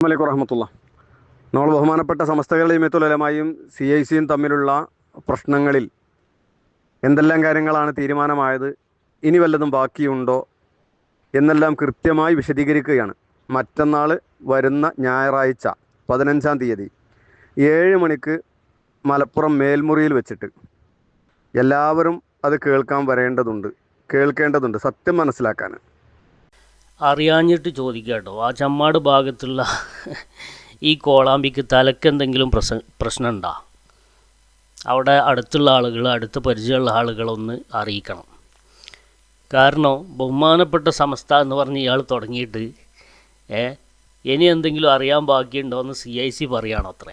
അലൈക്കും വറഹമത്തുള്ള. നമ്മൾ ബഹുമാനപ്പെട്ട സമസ്തകളുടെയും മെത്തുലമായും സി ഐ സിയും തമ്മിലുള്ള പ്രശ്നങ്ങളിൽ എന്തെല്ലാം കാര്യങ്ങളാണ് തീരുമാനമായത് ഇനി വല്ലതും ബാക്കിയുണ്ടോ എന്നെല്ലാം കൃത്യമായി വിശദീകരിക്കുകയാണ്. മറ്റന്നാൾ വരുന്ന ഞായറാഴ്ച പതിനഞ്ചാം തീയതി ഏഴ് മണിക്ക് മലപ്പുറം മേൽമുറിയിൽ വെച്ചിട്ട് എല്ലാവരും അത് കേൾക്കാൻ വരേണ്ടതുണ്ട് കേൾക്കേണ്ടതുണ്ട് സത്യം മനസ്സിലാക്കാൻ. അറിയാഞ്ഞിട്ട് ചോദിക്കുക കേട്ടോ. ആ ചമ്മാട് ഭാഗത്തുള്ള ഈ കോളാമ്പിക്ക് തലക്കെന്തെങ്കിലും പ്രശ്ന പ്രശ്നമുണ്ടോ? അവിടെ അടുത്തുള്ള ആളുകൾ അടുത്ത പരിചയമുള്ള ആളുകളൊന്ന് അറിയിക്കണം. കാരണം ബഹുമാനപ്പെട്ട സമസ്ത എന്ന് പറഞ്ഞ് ഇയാൾ തുടങ്ങിയിട്ട് ഏ ഇനി എന്തെങ്കിലും അറിയാൻ ബാക്കിയുണ്ടോ എന്ന് സി ഐ സി പറയുകയാണോ അത്രേ.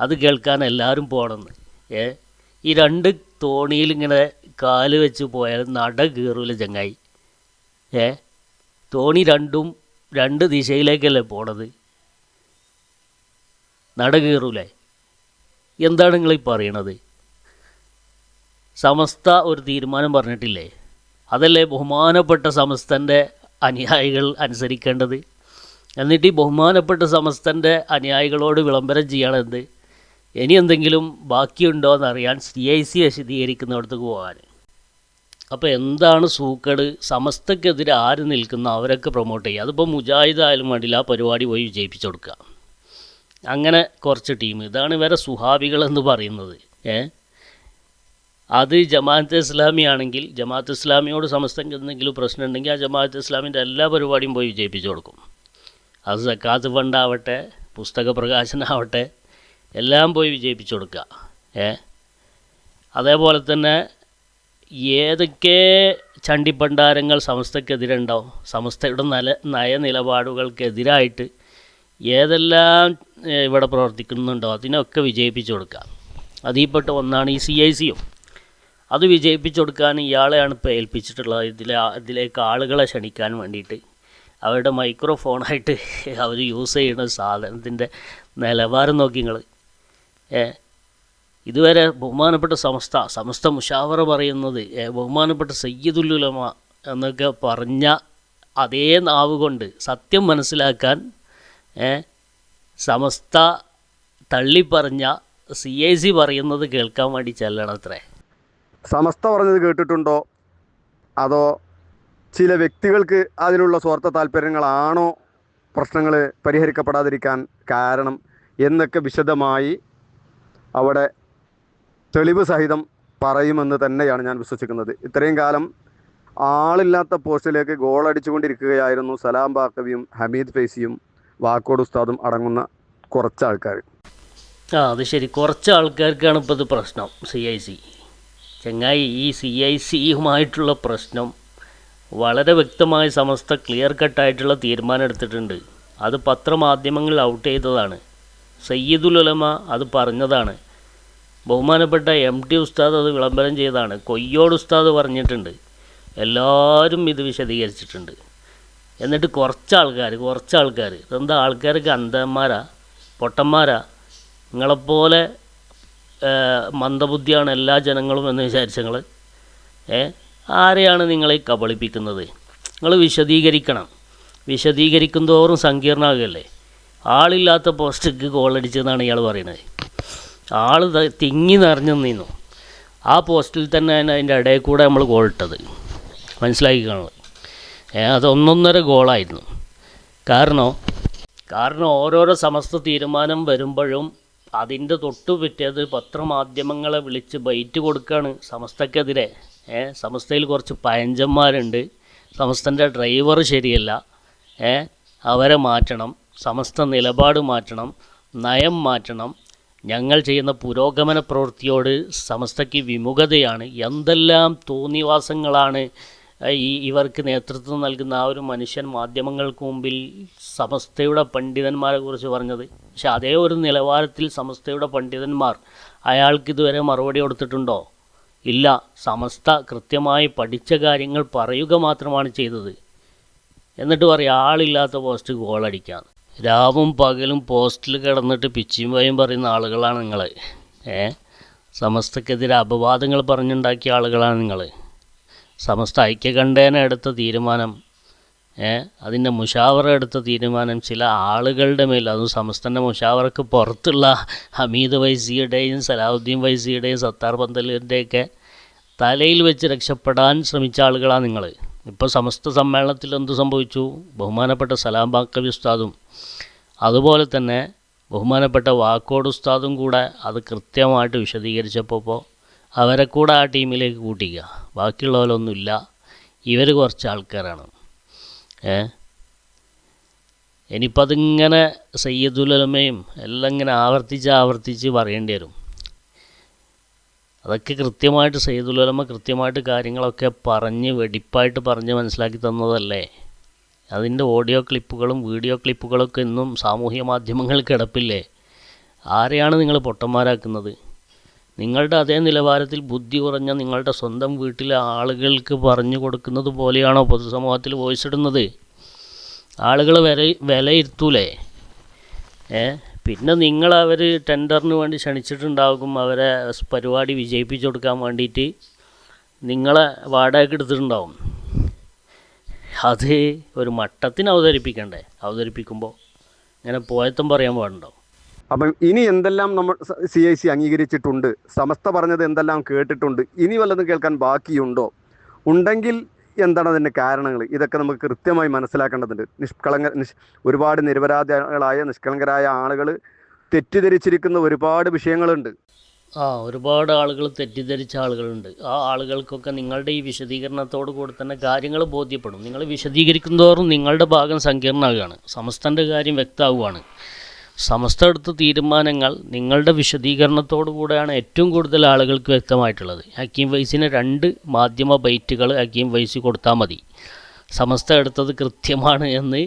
അത് കേൾക്കാൻ എല്ലാവരും പോകണമെന്ന്. ഏ ഈ രണ്ട് തോണിയിൽ ഇങ്ങനെ കാൽ വെച്ച് പോയാൽ നട കീറൂല ചങ്ങായി. ഏ തോണി രണ്ടും രണ്ട് ദിശയിലേക്കല്ലേ പോണത്? നട കീറൂലേ എന്താണ് നിങ്ങൾ ഈ പറയണത്? സമസ്ത ഒരു തീരുമാനം പറഞ്ഞിട്ടില്ലേ? അതല്ലേ ബഹുമാനപ്പെട്ട സമസ്തന്റെ അനുയായികൾ അനുസരിക്കേണ്ടത്? എന്നിട്ട് ഈ ബഹുമാനപ്പെട്ട സമസ്തന്റെ അനുയായികളോട് വിളംബരം ചെയ്യണമെന്ന് ഇനി എന്തെങ്കിലും ബാക്കിയുണ്ടോ എന്നറിയാൻ സി ഐ സി വിശദീകരിക്കുന്നിടത്തേക്ക് പോകാൻ. അപ്പോൾ എന്താണ് സൂക്കേട്? സമസ്തക്കെതിരെ ആര് നിൽക്കുന്ന? അവരൊക്കെ പ്രൊമോട്ട് ചെയ്യുക. അതിപ്പോൾ മുജാഹിദ് ആയാലും വേണ്ടില്ല ആ പരിപാടി പോയി വിജയിപ്പിച്ചു കൊടുക്കുക. അങ്ങനെ കുറച്ച് ടീം ഇതാണ് ഇവരെ സുഹാബികളെന്ന് പറയുന്നത്. ഏ? അത് ജമാഅത്ത് ഇസ്ലാമി ആണെങ്കിൽ ജമാഅത്ത് ഇസ്ലാമിയോട് സമസ്തക്ക് എന്തെങ്കിലും പ്രശ്നം ഉണ്ടെങ്കിൽ ആ ജമാഅത്ത് ഇസ്ലാമിന്റെ എല്ലാ പരിപാടിയും പോയി വിജയിപ്പിച്ചു കൊടുക്കും. അത് സക്കാത്ത് ഫണ്ടാവട്ടെ പുസ്തക പ്രകാശനാവട്ടെ എല്ലാം പോയി വിജയിപ്പിച്ചു കൊടുക്കുക. ഏ? അതേപോലെ തന്നെ ഏതൊക്കെ ചണ്ടിപ്പണ്ടാരങ്ങൾ സംസ്ഥക്കെതിരുണ്ടാവും സമസ്തയുടെ നല നയനിലപാടുകൾക്കെതിരായിട്ട് ഏതെല്ലാം ഇവിടെ പ്രവർത്തിക്കുന്നുണ്ടോ? അതിനൊക്കെ വിജയിപ്പിച്ചു കൊടുക്കുക. അതിൽപ്പെട്ട ഒന്നാണ് ഈ സി ഐ സിയും. അത് വിജയിപ്പിച്ചു കൊടുക്കാൻ ഇയാളെയാണ് ഇപ്പോൾ ഏൽപ്പിച്ചിട്ടുള്ളത്. ഇതിലെ ഇതിലേക്ക് ആളുകളെ ക്ഷണിക്കാൻ വേണ്ടിയിട്ട്. അവരുടെ മൈക്രോഫോണായിട്ട് അവർ യൂസ് ചെയ്യുന്ന സാധനത്തിന്റെ നിലവാരം നോക്കി നിങ്ങൾ ഇതുവരെ ബഹുമാനപ്പെട്ട സമസ്ത സമസ്ത മുഷാവറ പറയുന്നത് ബഹുമാനപ്പെട്ട സയ്യിദുല്ലുലമ എന്നൊക്കെ പറഞ്ഞ അതേ നാവ് കൊണ്ട് സത്യം മനസ്സിലാക്കാൻ സമസ്ത തള്ളിപ്പറഞ്ഞ സി ഐ സി പറയുന്നത് കേൾക്കാൻ വേണ്ടി ചെല്ലണത്രേ. സമസ്ത പറഞ്ഞത് കേട്ടിട്ടുണ്ടോ? അതോ ചില വ്യക്തികൾക്ക് അതിലുള്ള സ്വാർത്ഥ താല്പര്യങ്ങളാണോ പ്രശ്നങ്ങൾ പരിഹരിക്കപ്പെടാതിരിക്കാൻ കാരണം എന്നൊക്കെ വിശദമായി അവിടെ തെളിവ് സഹിതം പറയുമെന്ന് തന്നെയാണ് ഞാൻ വിശ്വസിക്കുന്നത്. ഇത്രയും കാലം ആളില്ലാത്ത പോസ്റ്റിലേക്ക് ഗോൾ അടിച്ചുകൊണ്ടിരിക്കുകയായിരുന്നു സലാം ബാക്കവിയും ഹമീദ് ഫൈസിയും വാക്കോട് ഉസ്താദും അടങ്ങുന്ന കുറച്ച് ആൾക്കാർ ആ അത് ശരി. കുറച്ച് ആൾക്കാർക്കാണ് ഇപ്പോൾ ഇത് പ്രശ്നം. സി ഐ സി ചങ്ങായി ഈ സി ഐ സിയുമായിട്ടുള്ള പ്രശ്നം വളരെ വ്യക്തമായ സമസ്ത ക്ലിയർ കട്ടായിട്ടുള്ള തീരുമാനം എടുത്തിട്ടുണ്ട്. അത് പത്രമാധ്യമങ്ങളിൽ ഔട്ട് ചെയ്തതാണ്. സയ്യിദുൽ ഉലമ അത് പറഞ്ഞതാണ്. ബഹുമാനപ്പെട്ട എം ടി ഉസ്താദ് അത് വിളംബരം ചെയ്താണ്. കൊയ്യോട് ഉസ്താദ് പറഞ്ഞിട്ടുണ്ട്. എല്ലാവരും ഇത് വിശദീകരിച്ചിട്ടുണ്ട്. എന്നിട്ട് കുറച്ച് ആൾക്കാർ കുറച്ച് ആൾക്കാർ ഇതെന്താ? ആൾക്കാർക്ക് അന്ധന്മാരാ പൊട്ടന്മാരാ. നിങ്ങളെപ്പോലെ മന്ദബുദ്ധിയാണ് എല്ലാ ജനങ്ങളും എന്ന് വിചാരിച്ച നിങ്ങൾ ഏ ആരെയാണ് നിങ്ങളെ കബളിപ്പിക്കുന്നത്? നിങ്ങൾ വിശദീകരിക്കണം. വിശദീകരിക്കും തോറും സങ്കീർണമാകല്ലേ ആളില്ലാത്ത പോസ്റ്റിക്ക് കോളടിച്ചെന്നാണ് ഇയാൾ പറയുന്നത്. ആൾ തിങ്ങി നിറഞ്ഞു നിന്നു ആ പോസ്റ്റിൽ തന്നെ അതിന്റെ ഇടയിൽ കൂടെ നമ്മൾ ഗോളിട്ടത് മനസ്സിലാക്കി കാണുന്നത് അത് ഒന്നൊന്നര ഗോളായിരുന്നു കാരണം കാരണം ഓരോരോ സമസ്ത തീരുമാനം വരുമ്പോഴും അതിന്റെ തൊട്ടു പിറ്റേത് പത്രമാധ്യമങ്ങളെ വിളിച്ച് ബൈറ്റ് കൊടുക്കുകയാണ് സമസ്തക്കെതിരെ. ഏ സമസ്തയിൽ കുറച്ച് പയഞ്ചന്മാരുണ്ട് സമസ്തന്റെ ഡ്രൈവർ ശരിയല്ല. ഏ അവരെ മാറ്റണം. സമസ്ത നിലപാട് മാറ്റണം. നയം മാറ്റണം. ഞങ്ങൾ ചെയ്യുന്ന പുരോഗമന പ്രവൃത്തിയോട് സമസ്തയ്ക്ക് വിമുഖതയാണ്. എന്തെല്ലാം തോന്നിവാസങ്ങളാണ് ഈ ഇവർക്ക് നേതൃത്വം നൽകുന്ന ആ ഒരു മനുഷ്യൻ മാധ്യമങ്ങൾക്ക് മുമ്പിൽ സമസ്തയുടെ പണ്ഡിതന്മാരെ കുറിച്ച് പറഞ്ഞത്. പക്ഷെ അതേ ഒരു നിലവാരത്തിൽ സമസ്തയുടെ പണ്ഡിതന്മാർ അയാൾക്ക് ഇതുവരെ മറുപടി കൊടുത്തിട്ടുണ്ടോ? ഇല്ല. സമസ്ത കൃത്യമായി പഠിച്ച കാര്യങ്ങൾ പറയുക മാത്രമാണ് ചെയ്തത്. എന്നിട്ട് പറയാം ആളില്ലാത്ത പോസ്റ്റ് ഗോളടിക്കാൻ രാവും പകലും പോസ്റ്റിൽ കിടന്നിട്ട് പിച്ചിയും വയും പറയുന്ന ആളുകളാണ് നിങ്ങൾ ഏ? സമസ്തക്കെതിരെ അപവാദങ്ങൾ പറഞ്ഞുണ്ടാക്കിയ ആളുകളാണ് നിങ്ങൾ സമസ്ത ഐക്യകണ്ഠേന എടുത്ത തീരുമാനം ഏ? അതിന്റെ മുഷാവറ എടുത്ത തീരുമാനം ചില ആളുകളുടെ മേൽ അതും സമസ്തന്റെ മുഷാവറക്ക് പുറത്തുള്ള ഹമീദ് വൈസിയുടെയും സലാഹുദ്ദീൻ വൈസിയുടെയും സത്താർ പന്തലിന്റെയൊക്കെ തലയിൽ വെച്ച് രക്ഷപ്പെടാൻ ശ്രമിച്ച ആളുകളാണ് നിങ്ങൾ ഇപ്പോൾ സമസ്ത സമ്മേളനത്തിൽ എന്ത് സംഭവിച്ചു? ബഹുമാനപ്പെട്ട സലാം ബാക്കവി ഉസ്താദും അതുപോലെ തന്നെ ബഹുമാനപ്പെട്ട വാക്കോട് ഉസ്താദും കൂടെ അത് കൃത്യമായിട്ട് വിശദീകരിച്ചപ്പോൾ അവരെ കൂടെ ആ ടീമിലേക്ക് കൂട്ടിക്കുക. ബാക്കിയുള്ളവരൊന്നുമില്ല. ഇവർ കുറച്ച് ആൾക്കാരാണ്. ഏ? ഇനിയിപ്പോൾ അതിങ്ങനെ സയ്യദുലമയും എല്ലാം ഇങ്ങനെ ആവർത്തിച്ച് ആവർത്തിച്ച് പറയേണ്ടി വരും. അതൊക്കെ കൃത്യമായിട്ട് സയ്യിദുലമ കൃത്യമായിട്ട് കാര്യങ്ങളൊക്കെ പറഞ്ഞ് വെടിപ്പായിട്ട് പറഞ്ഞ് മനസ്സിലാക്കി തന്നതല്ലേ? അതിന്റെ ഓഡിയോ ക്ലിപ്പുകളും വീഡിയോ ക്ലിപ്പുകളൊക്കെ ഇന്നും സാമൂഹ്യ മാധ്യമങ്ങൾ കിടപ്പില്ലേ? ആരെയാണ് നിങ്ങൾ പൊട്ടന്മാരാക്കുന്നത്? നിങ്ങളുടെ അതേ നിലവാരത്തിൽ ബുദ്ധി കുറഞ്ഞ നിങ്ങളുടെ സ്വന്തം വീട്ടിലെ ആളുകൾക്ക് പറഞ്ഞു കൊടുക്കുന്നത് പോലെയാണോ പൊതുസമൂഹത്തിൽ വോയിസ് ഇടുന്നത്? ആളുകൾ വില വിലയിരുത്തൂലേ? ഏ? പിന്നെ നിങ്ങൾ അവർ ടെൻഡറിന് വേണ്ടി ക്ഷണിച്ചിട്ടുണ്ടാകും അവരെ പരിപാടി വിജയിപ്പിച്ചു കൊടുക്കാൻ വേണ്ടിയിട്ട് നിങ്ങളെ വാടകയ്ക്ക് എടുത്തിട്ടുണ്ടാവും. അത് ഒരു മട്ടത്തിന് അവതരിപ്പിക്കണ്ടേ? അവതരിപ്പിക്കുമ്പോൾ ഇങ്ങനെ പോയത്തും പറയാൻ പാടുണ്ടോ അപ്പം ഇനി എന്തെല്ലാം നമ്മൾ സി ഐ സി അംഗീകരിച്ചിട്ടുണ്ട്? സമസ്ത പറഞ്ഞത് എന്തെല്ലാം കേട്ടിട്ടുണ്ട്? ഇനി വല്ലതും കേൾക്കാൻ ബാക്കിയുണ്ടോ? ഉണ്ടെങ്കിൽ എന്താണ് അതിന്റെ കാരണങ്ങൾ? ഇതൊക്കെ നമുക്ക് കൃത്യമായി മനസ്സിലാക്കേണ്ടതുണ്ട്. നിഷ്കളങ്ക നിഷ് ഒരുപാട് നിരപരാധികളായ നിഷ്കളങ്കരായ ആളുകൾ തെറ്റിദ്ധരിച്ചിരിക്കുന്ന ഒരുപാട് വിഷയങ്ങളുണ്ട്. ആ ഒരുപാട് ആളുകൾ തെറ്റിദ്ധരിച്ച ആളുകളുണ്ട്. ആ ആളുകൾക്കൊക്കെ നിങ്ങളുടെ ഈ വിശദീകരണത്തോടു കൂടി തന്നെ കാര്യങ്ങൾ ബോധ്യപ്പെടും. നിങ്ങൾ വിശദീകരിക്കുന്നതോറും നിങ്ങളുടെ ഭാഗം സങ്കീർണമാകുകയാണ്. സമസ്തന്റെ കാര്യം വ്യക്തമാവുകയാണ്. സമസ്ത എടുത്ത തീരുമാനങ്ങൾ നിങ്ങളുടെ വിശദീകരണത്തോടു കൂടെയാണ് ഏറ്റവും കൂടുതൽ ആളുകൾക്ക് വ്യക്തമായിട്ടുള്ളത്. ഹക്കീം വൈസിന് രണ്ട് മാധ്യമ ബൈറ്റുകൾ ഹക്കീം വൈസ് കൊടുത്താൽ മതി. സമസ്ത എടുത്തത് കൃത്യമാണ് എന്ന്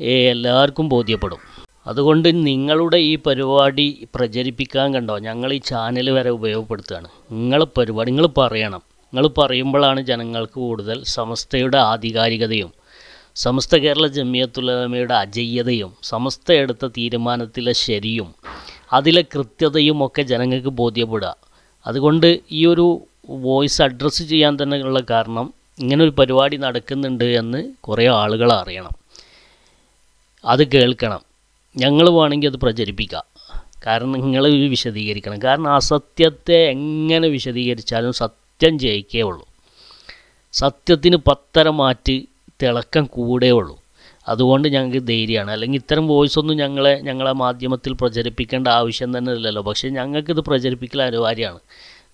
എല്ലാവർക്കും ബോധ്യപ്പെടും. അതുകൊണ്ട് നിങ്ങളുടെ ഈ പരിപാടി പ്രചരിപ്പിക്കാൻ കണ്ടോ? ഞങ്ങൾ ഈ ചാനൽ വരെ ഉപയോഗപ്പെടുത്തുകയാണ്. നിങ്ങൾ പരിപാടി നിങ്ങൾ പറയണം. നിങ്ങൾ പറയുമ്പോഴാണ് ജനങ്ങൾക്ക് കൂടുതൽ സമസ്തയുടെ ആധികാരികതയും സമസ്ത കേരള ജമിയത്തുലമയുടെ അജയ്യതയും സമസ്ത എടുത്ത തീരുമാനത്തിലെ ശരിയും അതിലെ കൃത്യതയും ഒക്കെ ജനങ്ങൾക്ക് ബോധ്യപ്പെടുക. അതുകൊണ്ട് ഈ ഒരു വോയിസ് അഡ്രസ്സ് ചെയ്യാൻ തന്നെ ഉള്ള കാരണം ഇങ്ങനെ ഒരു പരിപാടി നടക്കുന്നുണ്ട് എന്ന് കുറേ ആളുകൾ അറിയണം. അത് കേൾക്കണം. ഞങ്ങൾ വേണമെങ്കിൽ അത് പ്രചരിപ്പിക്കാം. കാരണം നിങ്ങൾ വിശദീകരിക്കണം. കാരണം അസത്യത്തെ എങ്ങനെ വിശദീകരിച്ചാലും സത്യം ജയിക്കേ ഉള്ളൂ. സത്യത്തിന് പത്തര മാറ്റ് തിളക്കം കൂടേ ഉള്ളൂ. അതുകൊണ്ട് ഞങ്ങൾക്ക് ധൈര്യമാണ്. അല്ലെങ്കിൽ ഇത്തരം വോയിസ് ഒന്നും ഞങ്ങളെ ഞങ്ങളെ മാധ്യമത്തിൽ പ്രചരിപ്പിക്കേണ്ട ആവശ്യം തന്നെ ഇല്ലല്ലോ. പക്ഷേ ഞങ്ങൾക്കിത് പ്രചരിപ്പിക്കൽ അനിവാര്യമാണ്.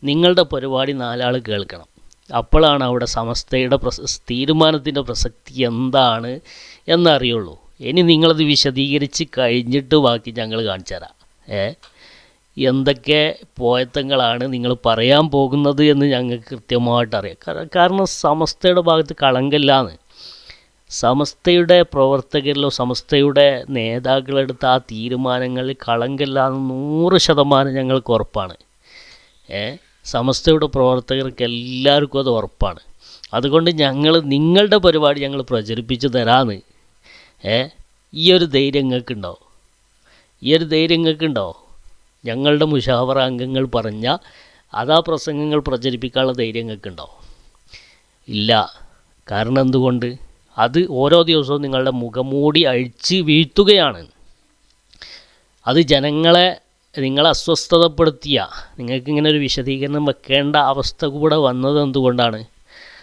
നിങ്ങളുടെ പരിപാടി നാലാൾ കേൾക്കണം. അപ്പോഴാണ് അവിടെ സമസ്തയുടെ പ്രസ തീരുമാനത്തിന്റെ പ്രസക്തി എന്താണ് എന്നറിയുള്ളൂ. ഇനി നിങ്ങളത് വിശദീകരിച്ച് കഴിഞ്ഞിട്ട് ബാക്കി ഞങ്ങൾ കാണിച്ചു തരാം. ഏ? എന്തൊക്കെ പോയത്തങ്ങളാണ് നിങ്ങൾ പറയാൻ പോകുന്നത് എന്ന് ഞങ്ങൾക്ക് കൃത്യമായിട്ട് അറിയാം കാരണം സമസ്തയുടെ ഭാഗത്ത് കളങ്കല്ലാന്ന്. സമസ്തയുടെ പ്രവർത്തകരിലോ സമസ്തയുടെ നേതാക്കളെടുത്ത ആ തീരുമാനങ്ങളിൽ കളങ്കല്ലാന്ന് നൂറ് ശതമാനം ഞങ്ങൾക്ക് ഉറപ്പാണ്. ഏ? സമസ്തയുടെ പ്രവർത്തകർക്ക് എല്ലാവർക്കും അത് ഉറപ്പാണ്. അതുകൊണ്ട് ഞങ്ങൾ നിങ്ങളുടെ പരിപാടി ഞങ്ങൾ പ്രചരിപ്പിച്ച് തരാമെന്ന് ഏ? ഈ ഒരു ധൈര്യം നിങ്ങൾക്കുണ്ടോ ഈ ഒരു ധൈര്യം നിങ്ങൾക്കുണ്ടോ ഞങ്ങളുടെ മുഷാവറ അംഗങ്ങൾ പറഞ്ഞ അതാ പ്രസംഗങ്ങൾ പ്രചരിപ്പിക്കാനുള്ള ധൈര്യം നിങ്ങൾക്കുണ്ടോ ഇല്ല. കാരണം എന്തുകൊണ്ട്? അത് ഓരോ ദിവസവും നിങ്ങളുടെ മുഖമൂടി അഴിച്ച് വീഴ്ത്തുകയാണ്. അത് ജനങ്ങളെ നിങ്ങളെ അസ്വസ്ഥതപ്പെടുത്തിയ നിങ്ങൾക്ക് ഇങ്ങനെ ഒരു വിശദീകരണം വെക്കേണ്ട അവസ്ഥ കൂടെ വന്നത് എന്തുകൊണ്ടാണ്?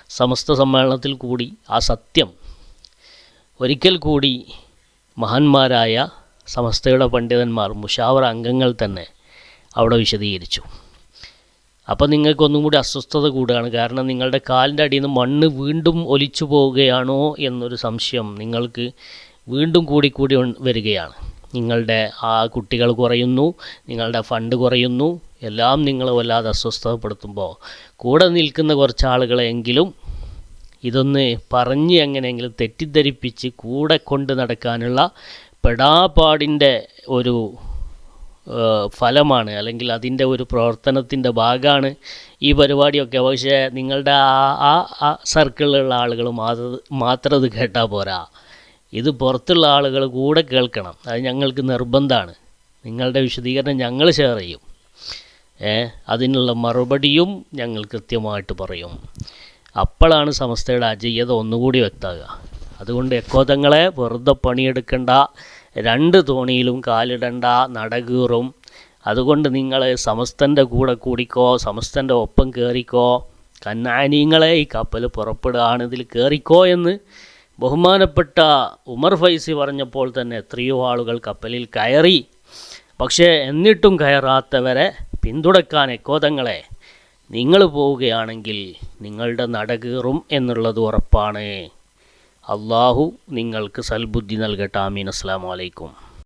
സമസ്ത സമ്മേളനത്തിൽ കൂടി ആ സത്യം. ഒരിക്കൽ കൂടി മഹാന്മാരായ സമസ്തയുടെ പണ്ഡിതന്മാർ മുഷാവർ അംഗങ്ങൾ തന്നെ അവിടെ വിശദീകരിച്ചു. അപ്പോൾ നിങ്ങൾക്കൊന്നും കൂടി അസ്വസ്ഥത കൂടുകയാണ്. കാരണം നിങ്ങളുടെ കാലിന്റെ അടിയിൽ നിന്ന് മണ്ണ് വീണ്ടും ഒലിച്ചു പോവുകയാണോ എന്നൊരു സംശയം നിങ്ങൾക്ക് വീണ്ടും കൂടി കൂടി വരികയാണ്. നിങ്ങളുടെ ആ കുട്ടികൾ കുറയുന്നു നിങ്ങളുടെ ഫണ്ട് കുറയുന്നു എല്ലാം നിങ്ങൾ വല്ലാതെ അസ്വസ്ഥതപ്പെടുത്തുമ്പോൾ. കൂടെ നിൽക്കുന്ന കുറച്ച് ആളുകളെങ്കിലും ഇതൊന്ന് പറഞ്ഞ് എങ്ങനെയെങ്കിലും തെറ്റിദ്ധരിപ്പിച്ച് കൂടെ കൊണ്ട് നടക്കാനുള്ള പെടാപ്പാടിന്റെ ഒരു ഫലമാണ് അല്ലെങ്കിൽ അതിന്റെ ഒരു പ്രവർത്തനത്തിന്റെ ഭാഗമാണ് ഈ പരിപാടിയൊക്കെ. പക്ഷേ നിങ്ങളുടെ ആ ആ സർക്കിളിലുള്ള ആളുകൾ മാത്രം മാത്രം കേട്ടാൽ പോരാ. ഇത് പുറത്തുള്ള ആളുകൾ കൂടെ കേൾക്കണം. അത് ഞങ്ങൾക്ക് നിർബന്ധമാണ്. നിങ്ങളുടെ വിശദീകരണം ഞങ്ങൾ ഷെയർ ചെയ്യും. ഏ അതിനുള്ള മറുപടിയും ഞങ്ങൾ കൃത്യമായിട്ട് പറയും. അപ്പോഴാണ് സമസ്തയുടെ അജയ്യത ഒന്നുകൂടി വ്യക്തമാകുക. അതുകൊണ്ട് എക്കോതങ്ങളെ വെറുതെ പണിയെടുക്കണ്ട. രണ്ട് തോണിയിലും കാലിടണ്ട നടകീറും. അതുകൊണ്ട് നിങ്ങൾ സമസ്തന്റെ കൂടെ കൂടിക്കോ സമസ്തന്റെ ഒപ്പം കയറിക്കോ കന്നാനീങ്ങളെ ഈ കപ്പൽ പുറപ്പെടുകയാണ് ഇതിൽ കയറിക്കോ എന്ന് ബഹുമാനപ്പെട്ട ഉമർ ഫൈസി പറഞ്ഞപ്പോൾ തന്നെ എത്രയോ ആളുകൾ കപ്പലിൽ കയറി. പക്ഷേ എന്നിട്ടും കയറാത്തവരെ പിന്തുടക്കാൻ എക്കോതങ്ങളെ നിങ്ങൾ പോവുകയാണെങ്കിൽ നിങ്ങളുടെ നടകീറും എന്നുള്ളത് ഉറപ്പാണ്. അള്ളാഹു നിങ്ങൾക്ക് സൽബുദ്ധി നൽകട്ടെ. ആമീൻ. അസ്സാം വലൈക്കും